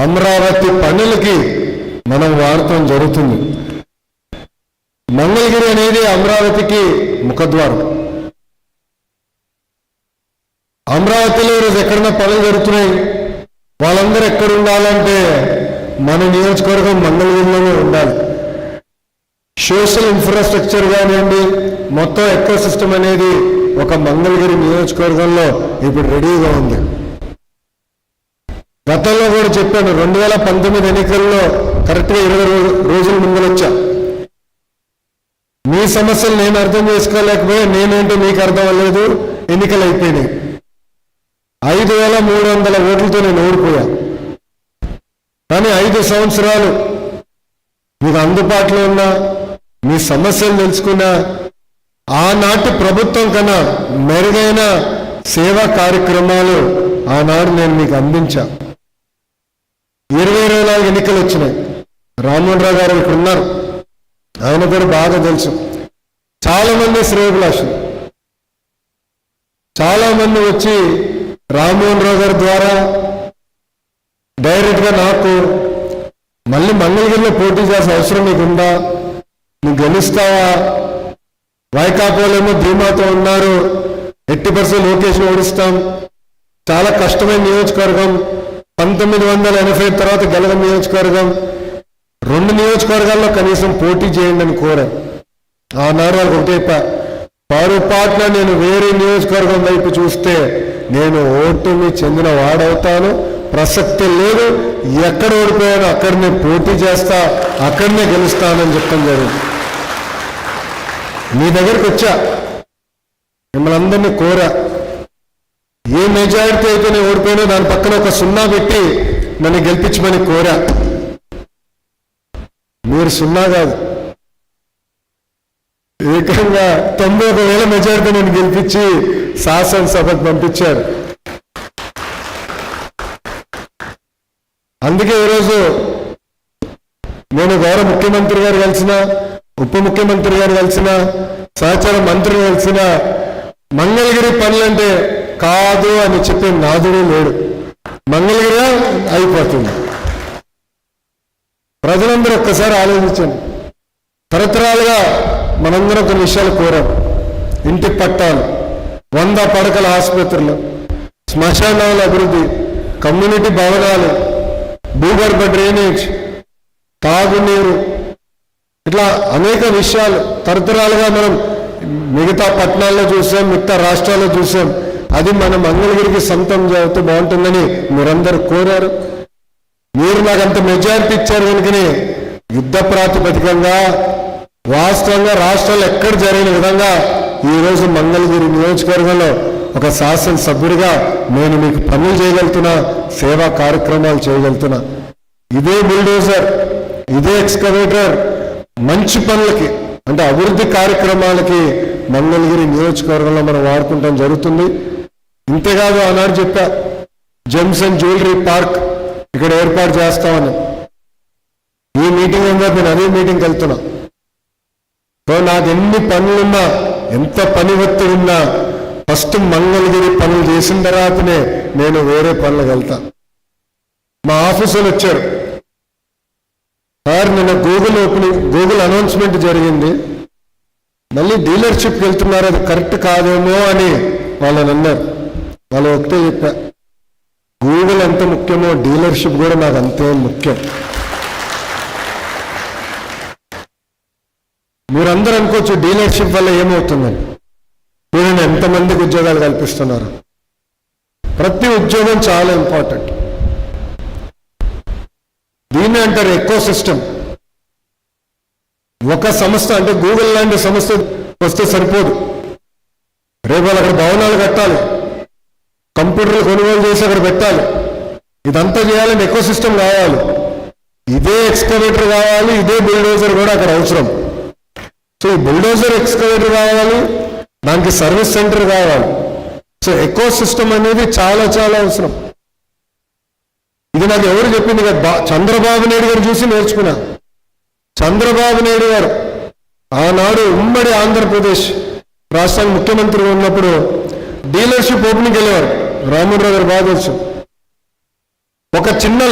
అమరావతి పనులకి మనం వాడటం జరుగుతుంది. మంగళగిరి అనేది అమరావతికి ముఖద్వారం. అమరావతిలో ఈరోజు ఎక్కడన్నా పనులు జరుగుతున్నాయి. వాళ్ళందరూ ఎక్కడ ఉండాలంటే మన నియోజకవర్గం మంగళగిరిలోనే ఉండాలి. సోషల్ ఇన్ఫ్రాస్ట్రక్చర్ కానివ్వండి మొత్తం ఎకో సిస్టమ్ అనేది ఒక మంగళగిరి నియోజకవర్గంలో ఇప్పుడు రెడీగా ఉంది. గతంలో కూడా చెప్పాను రెండు వేల పంతొమ్మిది ఎన్నికల్లో కరెక్ట్గా ఇరవై రో- రోజుల ముందరొచ్చా మీ సమస్యలు నేను అర్థం చేసుకోలేకపోయా నేనేంటో మీకు అర్థం అవ్వలేదు ఎన్నికలు అయిపోయినాయి. ఐదు వేల మూడు వందల ఓట్లతో నేను ఓడిపోయా. కానీ ఐదు సంవత్సరాలు మీకు అందుబాటులో ఉన్న మీ సమస్యలు తెలుసుకున్న ఆనాటి ప్రభుత్వం కన్నా మెరుగైన సేవా కార్యక్రమాలు ఆనాడు నేను మీకు అందించా. ఇరవై ఇరవై నాలుగు ఎన్నికలు వచ్చినాయి. రామ్మోహన్ రావు గారు ఇక్కడ ఉన్నారు. ఆయన కూడా బాగా తెలుసు. చాలామంది శ్రేయభిలాషులు. చాలామంది వచ్చి రామ్మోహన్ రావు గారి ద్వారా డైరెక్ట్గా నాకు మళ్ళీ మంగళగిరిలో పోటీ చేసే అవసరం మీకు ఉందా? నువ్వు గెలుస్తావా? వైకాపోలేమో ధీమాతో ఉన్నారు. ఎట్టి పర్సెంట్ లోకేషన్ ఓడిస్తాం. చాలా కష్టమైన నియోజకవర్గం. పంతొమ్మిది వందల ఎనభై తర్వాత గెలగ నియోజకవర్గం. రెండు నియోజకవర్గాల్లో కనీసం పోటీ చేయండి అని కోరారు ఆనాడు వాళ్ళకి ఒకటే పొరపాటున నేను వేరే నియోజకవర్గం వైపు చూస్తే నేను ఓటుని చెందిన వాడవుతాను. ప్రసక్తి లేదు. ఎక్కడ ఓడిపోయానో అక్కడనే పోటీ చేస్తా అక్కడనే గెలుస్తానని చెప్పడం జరిగింది. మీ దగ్గరికి వచ్చా. మిమ్మల్ని అందరినీ కోరా. ఏ మెజారిటీ అయితే నేను ఓడిపోయినా దాని పక్కన ఒక సున్నా పెట్టి నన్ను గెలిపించమని కోరా. మీరు సున్నా కాదు. ఏకంగా తొంభై ఒక వేల మెజారిటీ నేను గెలిపించి శాసనసభకు పంపించారు. అందుకే ఈరోజు నేను గౌరవ ముఖ్యమంత్రి గారు కలిసిన ఉప ముఖ్యమంత్రి గారు కలిసిన సహచార మంత్రి కలిసిన మంగళగిరి పనులంటే కాదు అని చెప్పే నాదుడు లేడు. మంగళగిరి అయిపోతుంది. ప్రజలందరూ ఒక్కసారి ఆలోచించండి. తరతరాలుగా మనందరం కొన్ని విషయాలు కోరాం. ఇంటి పట్టాలు వంద పడకల ఆసుపత్రులు శ్మశానాల అభివృద్ధి కమ్యూనిటీ భవనాలు భూగర్భ డ్రైనేజ్ తాగునీరు ఇట్లా అనేక విషయాలు తరతరాలుగా మనం మిగతా పట్టణాల్లో చూసాం మిగతా రాష్ట్రాల్లో చూసాం. అది మన మంగళగిరికి సొంతం చేస్తే బాగుంటుందని మీరందరూ కోరారు. మీరు నాకు అంత మెజారిటీ ఇచ్చారు కనుకనే యుద్ధ ప్రాతిపదికంగా వాస్తవంగా రాష్ట్రాలు ఎక్కడ జరిగిన విధంగా ఈ రోజు మంగళగిరి నియోజకవర్గంలో ఒక శాసనసభ్యుడిగా నేను మీకు పనులు చేయగలుగుతున్నా సేవా కార్యక్రమాలు చేయగలుగుతున్నా. ఇదే బుల్డోజర్ ఇదే ఎక్స్కవేటర్ మంచి పనులకి అంటే అభివృద్ధి కార్యక్రమాలకి మంగళగిరి నియోజకవర్గంలో మనం వాడుకుంటాం జరుగుతుంది. ఇంతేకాదు ఆనాడు చెప్పా జెమ్స్ అండ్ జ్యువెలరీ పార్క్ ఇక్కడ ఏర్పాటు చేస్తామని. ఈ మీటింగ్ ఉందో? నేను అదే మీటింగ్కి వెళ్తున్నా. సో నాకు ఎన్ని పనులున్నా ఎంత పని ఒత్తిడి ఉన్నా ఫస్ట్ మంగళగిరి పనులు చేసిన తర్వాతనే నేను వేరే పనులకు వెళ్తా. మా ఆఫీసులు వచ్చారు. సార్ నిన్న గూగుల్ ఓపెనింగ్ గూగుల్ అనౌన్స్మెంట్ జరిగింది. మళ్ళీ డీలర్షిప్కి వెళ్తున్నారు అది కరెక్ట్ కాదేమో అని వాళ్ళని అన్నారు. వాళ్ళు ఒకటే చెప్పా గూగుల్ ఎంత ముఖ్యమో డీలర్షిప్ కూడా నాకు అంతే ముఖ్యం. మీరందరూ అనుకోవచ్చు డీలర్షిప్ వల్ల ఏమవుతుందని. చూడండి ఎంతమందికి ఉద్యోగాలు కల్పిస్తున్నారు. ప్రతి ఉద్యోగం చాలా ఇంపార్టెంట్ దీన్ని అంటారు ఎకో సిస్టమ్ ఒక సంస్థ అంటే గూగుల్ లాంటి సంస్థ వస్తే సరిపోదు. రేపు వాళ్ళు అక్కడ భవనాలు కట్టాలి. కంప్యూటర్లు కొనుగోలు చేసి అక్కడ పెట్టాలి. ఇదంతా చేయాలంటే ఎక్కువ సిస్టమ్ కావాలి. ఇదే ఎక్స్కవేటర్ కావాలి ఇదే బుల్డోజర్ కూడా అక్కడ అవసరం. సో ఈ బుల్డోజర్ ఎక్స్కవేటర్ కావాలి దానికి సర్వీస్ సెంటర్ కావాలి. సో ఎకో సిస్టమ్ అనేది చాలా చాలా అవసరం. ఇది నాకు ఎవరు చెప్పింది కదా చంద్రబాబు నాయుడు గారు చూసి నేర్చుకున్నా. చంద్రబాబు నాయుడు గారు ఆనాడు ఉమ్మడి ఆంధ్రప్రదేశ్ రాష్ట్రానికి ముఖ్యమంత్రి ఉన్నప్పుడు డీలర్షిప్ ఓపెనింగ్ వెళ్ళేవారు. రామోహన్ రావు గారు బాగా తెలుసు. ఒక చిన్న